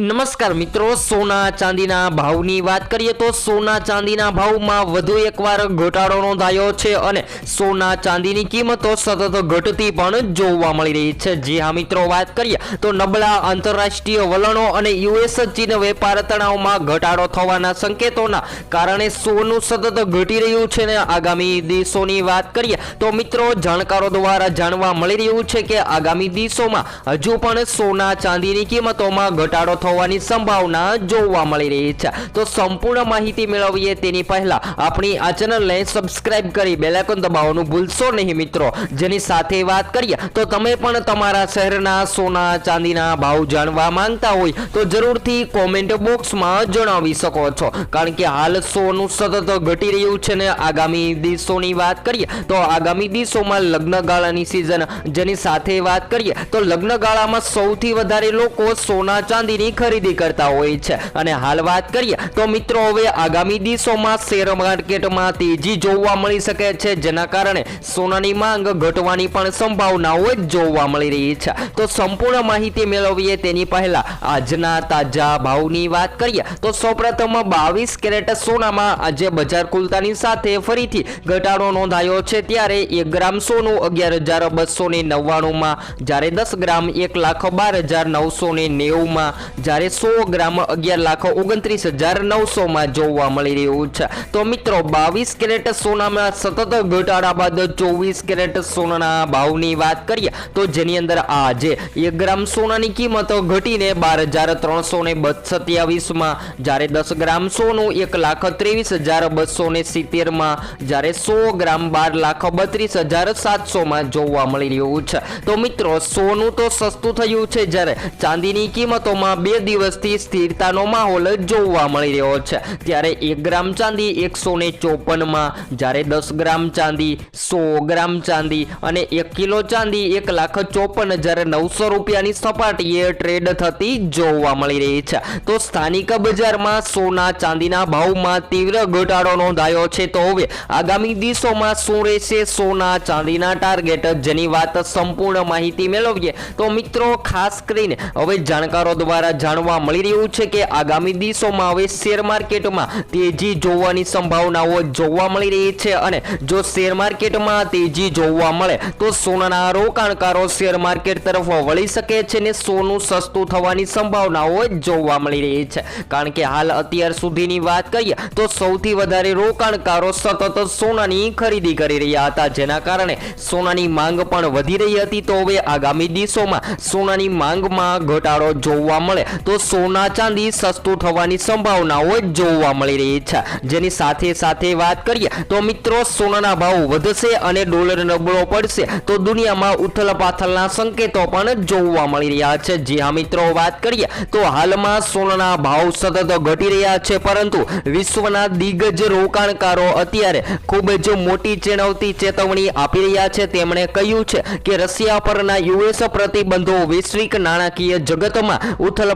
નમસ્કાર મિત્રો, સોના ચાંદીના ભાવની વાત કરીએ તો સોના ચાંદીના ભાવમાં વધુ એકવાર ઘટાડો નોંધાયો છે અને સોના ચાંદીની કિંમતો સતત ઘટતી પણ જોવા મળી રહી છે. જી હા મિત્રો, વાત કરીએ તો નબળા આંતરરાષ્ટ્રીય વલણો અને યુએસ ચીન વેપાર તણાવમાં ઘટાડો થવાના સંકેતોના કારણે સોનું સતત ઘટી રહ્યું છે ને આગામી દિવસોની વાત કરીએ તો મિત્રો, જાણકારો દ્વારા જાણવા મળી રહ્યું છે કે આગામી દિવસોમાં હજુ પણ સોના ચાંદીની કિંમતોમાં ઘટાડો થવાની સંભાવના જોવા મળી રહી છે. તો સંપૂર્ણ માહિતી મેળવીએ તેની પહેલા આપણી આ ચેનલને સબસ્ક્રાઇબ કરી બેલાઇકોન દબાવવાનું ભૂલશો નહીં મિત્રો. જેની સાથે વાત કરીએ તો તમે પણ તમારા શહેરના સોના, ચાંદીના ભાવ જાણવા માંગતા હોય તો જરૂરથી કોમેન્ટ બોક્સમાં જણાવી શકો છો. કારણ કે હાલ સોનું સતત ઘટી રહ્યું છે ને આગામી દિવસોની વાત કરીએ તો આગામી દિવસોમાં લગ્નગાળાની સિઝન જેની સાથે વાત કરીએ તો લગ્નગાળામાં સૌથી વધારે લોકો સોના, ચાંદીની ખરીદી કરતા હોય છે. અને હાલ વાત કરીએ તો મિત્રો, હવે આગામી દિવસોમાં શેર માર્કેટમાં તેજી જોવા મળી શકે છે, જેના કારણે સોનાની માંગ ઘટવાની પણ સંભાવનાઓ જોવા મળી રહી છે. તો સંપૂર્ણ માહિતી મેળવીએ તેની પહેલા આજના તાજા ભાવની વાત કરીએ તો સૌપ્રથમ બાવીસ કેરેટ સોનામાં આજે બજાર ખુલતાની સાથે ફરીથી ઘટાડો નોંધાયો છે, ત્યારે એક ગ્રામ સોનું અગિયાર હજાર બસો ને નવ્વાણુંમાં, જ્યારે દસ ગ્રામ એક લાખ બાર હજાર નવસો ને નેવુંમાં જ્યારે સો ગ્રામ અગિયાર લાખ ઓગણત્રીસ હજાર નવસોમાં જોવા મળી રહ્યું છે. તો મિત્રો, બાવીસ કેરેટ સોનામાં સતત ઘટાડા બાદ ચોવીસ કેરેટ સોનાના ભાવની વાત કરીએ, તો જેની અંદર આજે એક ગ્રામ સોનાની કિંમત ઘટીને બાર હજાર ત્રણસો ને સત્યાવીસમાં જ્યારે દસ ગ્રામ સોનું એક લાખ ત્રેવીસ હજાર બસો ને સિત્તેરમાં, જ્યારે સો ગ્રામ બાર લાખ બત્રીસ હજાર સાતસોમાં જોવા મળી રહ્યું છે. તો મિત્રો, સોનું તો સસ્તું થયું છે જ્યારે ચાંદીની કિંમતોમાં બે દિવસથી સ્થિરતાનો માહોલ જોવા મળી રહ્યો છે. ત્યારે એક ગ્રામ ચાંદી એકસો ને ચોપનમાં, જ્યારે દસ ગ્રામ ચાંદી સો ગ્રામ ચાંદી અને એક કિલો ચાંદી એક લાખ ચોપન હજાર નવસો રૂપિયાની સપાટીએ ટ્રેડ થતી જોવા મળી રહી છે. તો સ્થાનિક બજારમાં સોના ચાંદીના ભાવમાં તીવ્ર ઘટાડો નોંધાયો છે તો હવે આગામી દિવસોમાં શું રહેશે સોના ચાંદીના ટાર્ગેટ? જેની વાત સંપૂર્ણ માહિતી મેળવીએ તો મિત્રો, ખાસ કરીને હવે જાણકારો દ્વારા જાણવા મળી રહ્યું છે કે આગામી દિવસોમાં હવે શેર માર્કેટમાં તેજી જોવાની સંભાવનાઓ જોવા મળી રહી છે અને જો શેર માર્કેટમાં તેજી જોવા મળે તો સોનાના રોકાણકારો શેર માર્કેટ તરફ વળી શકે છે ને સોનું સસ્તું થવાની સંભાવનાઓ જોવા મળી રહી છે. કારણ કે હાલ અત્યાર સુધીની વાત કરીએ તો સૌથી વધારે રોકાણકારો સતત સોનાની ખરીદી કરી રહ્યા હતા. જેના કારણે સોનાની માંગ પણ વધી રહી હતી. તો હવે આગામી દિવસોમાં સોનાની માંગમાં ઘટાડો જોવા મળે તો સોના ચાંદી સસ્તું થવાની સંભાવનાઓ જોવા મળી રહી છે. જેની સાથે સાથે વાત કરીએ તો મિત્રો સોનાના ભાવ વધશે અને ડોલર નબળો પડશે. તો દુનિયામાં ઉથલ પાથલના સંકેતો પણ જોવા મળી રહ્યા છે. જી હા મિત્રો, વાત કરીએ તો હાલમાં સોનાના ભાવ સતત ઘટી રહ્યા છે, પરંતુ વિશ્વના દિગ્ગજ રોકાણકારો અત્યારે ખૂબ જ મોટી ચેણવતી ચેતવણી આપી રહ્યા છે. તેમણે કહ્યું છે કે રશિયા પરના યુએસ પ્રતિબંધો વૈશ્વિક નાણાકીય જગતમાં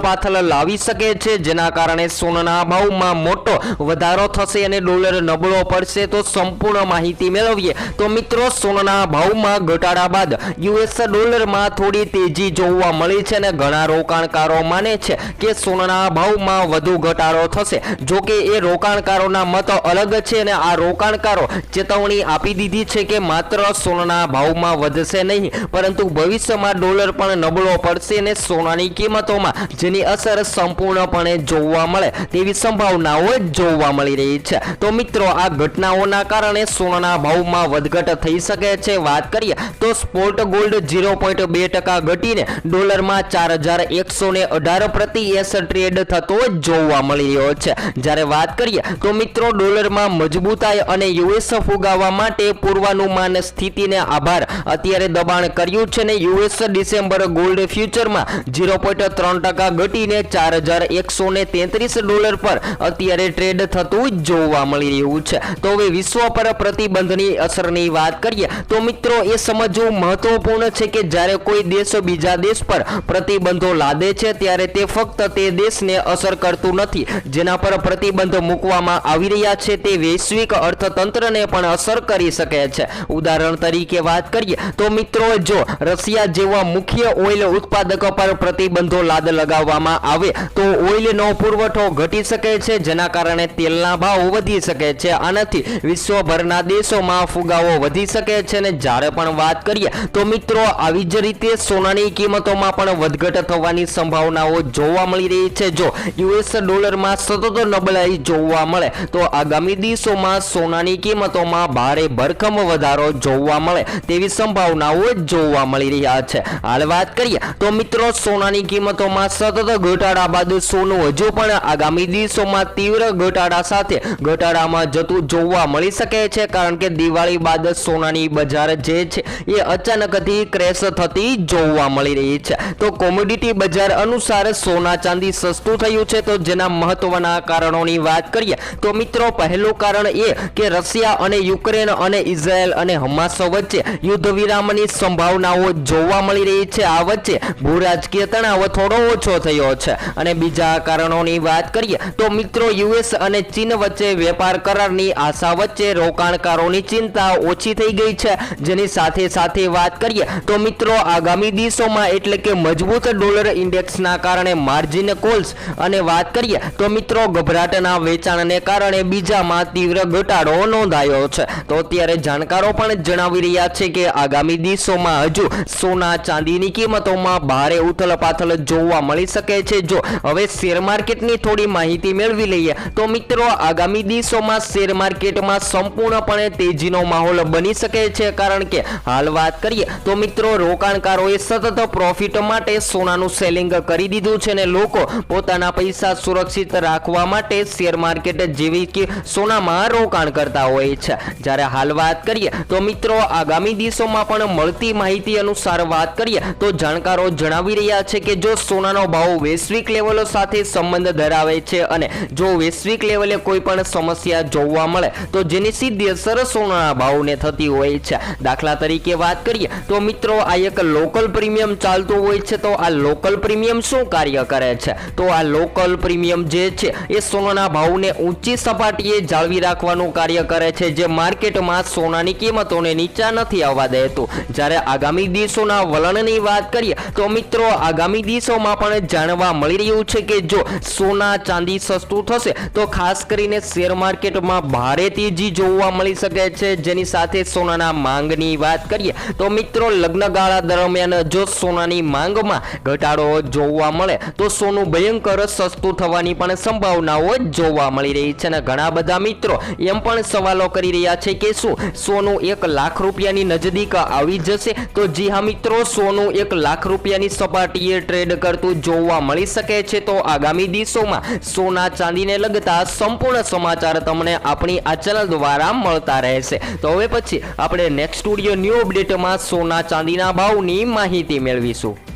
ઉથલપાથલ લાવી શકે છે, જેના કારણે સોનાના ભાવમાં મોટો વધારો થશે અને ડોલર નબળો પડશે. તો સંપૂર્ણ માહિતી મેળવીએ. તો મિત્રો, સોનાના ભાવમાં ઘટાડા બાદ યુએસ ડોલરમાં થોડી તેજી જોવા મળી છે અને ઘણા રોકાણકારો માને છે કે સોનાના ભાવમાં વધુ ઘટાડો થશે. જો કે એ રોકાણકારોના મત અલગ છે અને આ રોકાણકારો ચેતવણી આપી દીધી છે કે માત્ર સોનાના ભાવમાં વધશે નહીં, પરંતુ ભવિષ્યમાં ડોલર પણ નબળો પડશે અને સોનાની કિંમતોમાં જેની અસર સંપૂર્ણપણે જોવા મળે તેવી સંભાવનાઓ જોવા મળી રહી છે. તો મિત્રો, આ ઘટનાઓના કારણે સોનાના ભાવમાં વધઘટ થઈ શકે છે. વાત કરીએ તો સ્પોર્ટ ગોલ્ડ ઝીરો પોઈન્ટ બે ટકા ઘટીને ડોલરમાં ચાર હજાર એકસો ને અઢાર પ્રતિ એસ ટ્રેડ થતો જોવા મળી રહ્યો છે. જ્યારે વાત કરીએ તો મિત્રો, ડોલરમાં મજબૂતાઈ અને યુએસ ફુગાવવા માટે પૂર્વાનુમાન સ્થિતિને આભાર. અત્યારે દબાણ કર્યું છે ને યુએસ ડિસેમ્બર ગોલ્ડ ફ્યુચરમાં ઝીરો પોઈન્ટ ત્રણ ટકા ઘટીને ચાર હજાર એકસો ને તેત્રીસ ડોલર પર અત્યારે ટ્રેડ થતું જોવા મળી રહ્યું છે. તો હવે વિશ્વ પર પ્રતિબંધની અસરની વાત કરીએ તો મિત્રો એ સમજવું મહત્વપૂર્ણ છે કે જ્યારે કોઈ દેશ બીજા દેશ પર પ્રતિબંધો લાદે છે ત્યારે તે ફક્ત તે દેશને અસર કરતું નથી. જેના પર પ્રતિબંધ મૂકવામાં આવી રહ્યા છે તે વૈશ્વિક અર્થતંત્રને પણ અસર કરી શકે છે. ઉદાહરણ તરીકે વાત કરીએ તો મિત્રો જો રશિયા જેવા મુખ્ય ઓઇલ ઉત્પાદકો પર પ્રતિબંધો લાદ લગાવવામાં કરવામાં આવે તો ઓઇલનો પુરવઠો ઘટી શકે છે, જેના કારણે તેલના ભાવ વધી શકે છે આનાથી વિશ્વભરના દેશોમાં ફુગાવો વધી શકે છે અને જ્યારે પણ વાત કરીએ તો મિત્રો, આવી જ રીતે સોનાની કિંમતોમાં પણ વધઘટ થવાની સંભાવનાઓ જોવા મળી રહી છે. જો યુએસ ડોલરમાં સતત નબળાઈ જોવા મળે, તો આગામી દિવસોમાં સોનાની કિંમતોમાં ભારે ભરખમ વધારો જોવા મળે તેવી સંભાવનાઓ જોવા મળી રહ્યા છે. હાલ વાત કરીએ તો મિત્રો, સોનાની કિંમતોમાં સતત ઘટાડા બાદ સોનું હજુ પણ આગામી દિવસોમાં તીવ્ર ઘટાડા સાથે ઘટાડામાં જતું જોવા મળી શકે છે, કારણ કે દિવાળી બાદ સોનાની બજાર જે છે એ અચાનકથી ક્રેશ થતી જોવા મળી રહી છે. તો કોમોડિટી બજાર અનુસાર સોના ચાંદી સસ્તું થયું છે, તો જેના મહત્વના કારણોની વાત કરીએ, તો મિત્રો પહેલું કારણ એ કે રશિયા અને યુક્રેન અને ઇઝરાયલ અને હમાસ વચ્ચે યુદ્ધ વિરામની સંભાવનાઓ જોવા મળી રહી છે. આ વચ્ચે ભૂ રાજકીય તણાવ થોડો ઓછો થયો છે. અને બીજા કારણોની વાત કરીએ, તો મિત્રો યુએસ અને ચીન વચ્ચે વેપાર કરારની આશા વચ્ચે રોકાણકારોની ચિંતા ઓછી થઈ ગઈ છે. જેની સાથે સાથે વાત કરીએ, તો મિત્રો આગામી દિવસોમાં એટલે કે મજબૂત ડોલર ઇન્ડેક્સના કારણે માર્જિન કોલ્સ અને વાત કરીએ, તો મિત્રો ગભરાટના વેચાણને કારણે બીજામાં તીવ્ર ઘટાડો નોંધાયો છે. તો અત્યારે જાણકારો પણ જણાવી રહ્યા છે કે આગામી દિવસોમાં હજુ સોના ચાંદીની કિંમતોમાં ભારે ઉથલપાથલ જોવા મળી શકે છે. જો હવે શેર માર્કેટની થોડી માહિતી મેળવી લઈએ, તો મિત્રો આગામી દિવસોમાં શેર માર્કેટમાં સંપૂર્ણપણે તેજીનો માહોલ બની શકે છે. કારણ કે હાલ વાત કરીએ, તો મિત્રો રોકાણકારોએ સતત પ્રોફિટ માટે સોનાનું સેલિંગ કરી દીધું છે અને લોકો પોતાના પૈસા સુરક્ષિત રાખવા માટે શેર માર્કેટ જેવી કે સોનામાં રોકાણ કરતા હોય છે. જ્યારે હાલ વાત કરીએ, તો મિત્રો આગામી દિવસોમાં પણ મળતી માહિતી અનુસાર વાત કરીએ, તો જાણકારો જણાવી રહ્યા છે કે જો સોનાનો ભાવ વૈશ્વિક લેવલો સાથે સંબંધ ધરાવે છે અને જો વૈશ્વિક લેવલે કોઈ પણ સમસ્યા જોવા મળે, તો જેની સીધી અસર સોનાના ભાવને થતી હોય છે. દાખલા તરીકે વાત કરીએ, તો મિત્રો, આ એક લોકલ પ્રીમિયમ ચાલતું હોય છે, તો આ લોકલ પ્રીમિયમ શું કાર્ય કરે છે? તો આ લોકલ પ્રીમિયમ જે છે, એ સોનાના ભાવને ઊંચી સપાટીએ જાળવી રાખવાનું કાર્ય કરે છે, જે માર્કેટમાં સોનાની કિંમતોને નીચા નથી આવવા દેતું. જ્યારે આગામી દિવસોના વલણની વાત કરીએ, તો મિત્રો, આગામી દિવસોમાં પણ જાણવા મળી રહ્યું છે કે જો સોના ચાંદી સસ્તું થશે, તો ખાસ કરીને શેર માર્કેટમાં ભારે તેજી જોવા મળી શકે છે. જેની સાથે સોનાના માંગની વાત કરીએ, તો મિત્રો લગ્નગાળા દરમિયાન જો સોનાની માંગમાં ઘટાડો જોવા મળે, તો સોનું ભયંકર સસ્તું થવાની પણ સંભાવનાઓ જોવા મળી રહી છે. અને ઘણા બધા મિત્રો એમ પણ સવાલો કરી રહ્યા છે કે શું સોનું એક લાખ રૂપિયાની નજદીક આવી જશે? તો જી હા મિત્રો, સોનું એક લાખ રૂપિયાની સપાટીએ ટ્રેડ કરતું જોવા મળી શકે છે તો આગામી દિવસોમાં સોના ચાંદીને લગતા સંપૂર્ણ સમાચાર તમને આપણી આ ચેનલ દ્વારા મળતા રહેશે. તો હવે પછી આપણે નેક્સ્ટ સ્ટુડિયો ન્યૂ અપડેટમાં સોના ચાંદીના ભાવની માહિતી મેળવીશું.